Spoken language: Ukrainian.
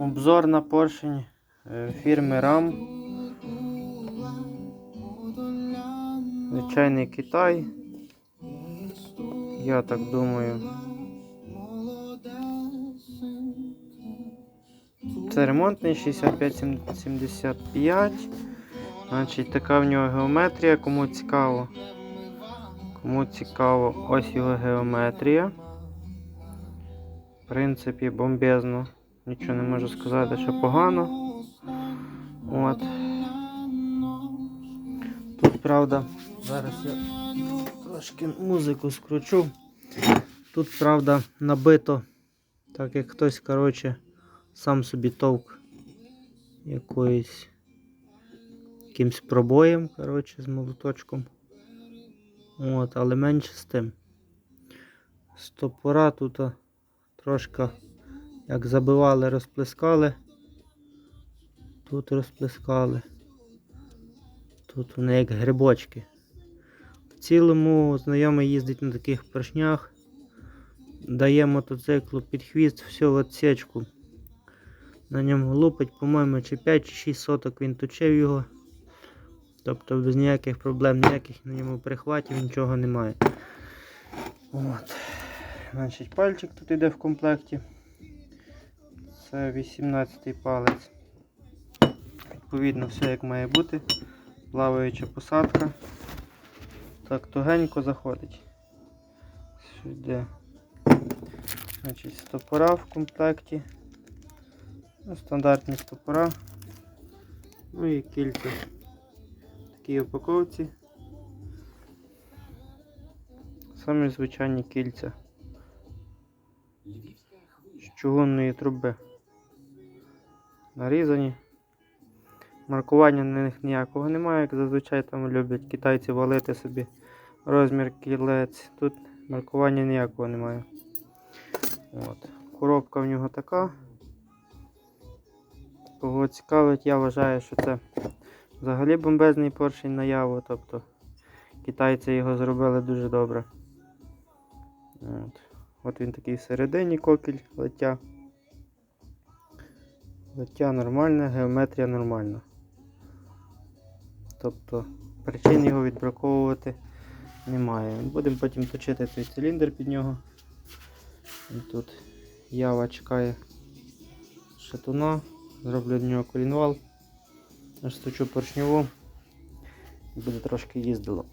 Обзор на поршень фірми RAM. Звичайний Китай. Я так думаю. Це ремонтний 6575. Значить, така в нього геометрія, кому цікаво. Кому цікаво, ось його геометрія. В принципі, бомбезно. Нічого не можу сказати, що погано. От. Тут, правда, зараз я трошки музику скручу. Тут, правда, набито, так як хтось, коротше, сам собі товк якоюсь якимсь пробоєм, коротше, з молоточком. От, але менше з тим. Стопора тут трошки як забивали, розплескали. Тут розплескали. Тут вони як грибочки. В цілому знайомий їздить на таких поршнях. Дає мотоциклу під хвіст всю отсечку. На ньому лупить, по-моєму, чи 5 чи 6 соток він точив його. Тобто без ніяких проблем, ніяких на ньому прихватів, нічого немає. От. Значить, пальчик тут йде в комплекті. Це 18 палець. Відповідно, все як має бути. Плаваюча посадка. Так, тугенько заходить. Сюди. Значить, стопора в комплекті. Ну, стандартні стопора. Ну і кільця. В такій упаковці. Самі звичайні кільця. З чугунної труби. Нарізані. Маркування на них ніякого немає, як зазвичай там люблять китайці валити собі розмір кілець. Тут маркування ніякого немає. От. Коробка в нього така. Кого цікавить, я вважаю, що це взагалі бомбезний поршень наяву. Тобто китайці його зробили дуже добре. От, От він такий всередині кокіль лиття. Лиття нормальне, геометрія нормальна. Тобто причин його відбраковувати немає. Будемо потім точити цей циліндр під нього. І тут ява чекає шатуна, зроблю до нього колінвал, розточу поршньову буде трошки їздило.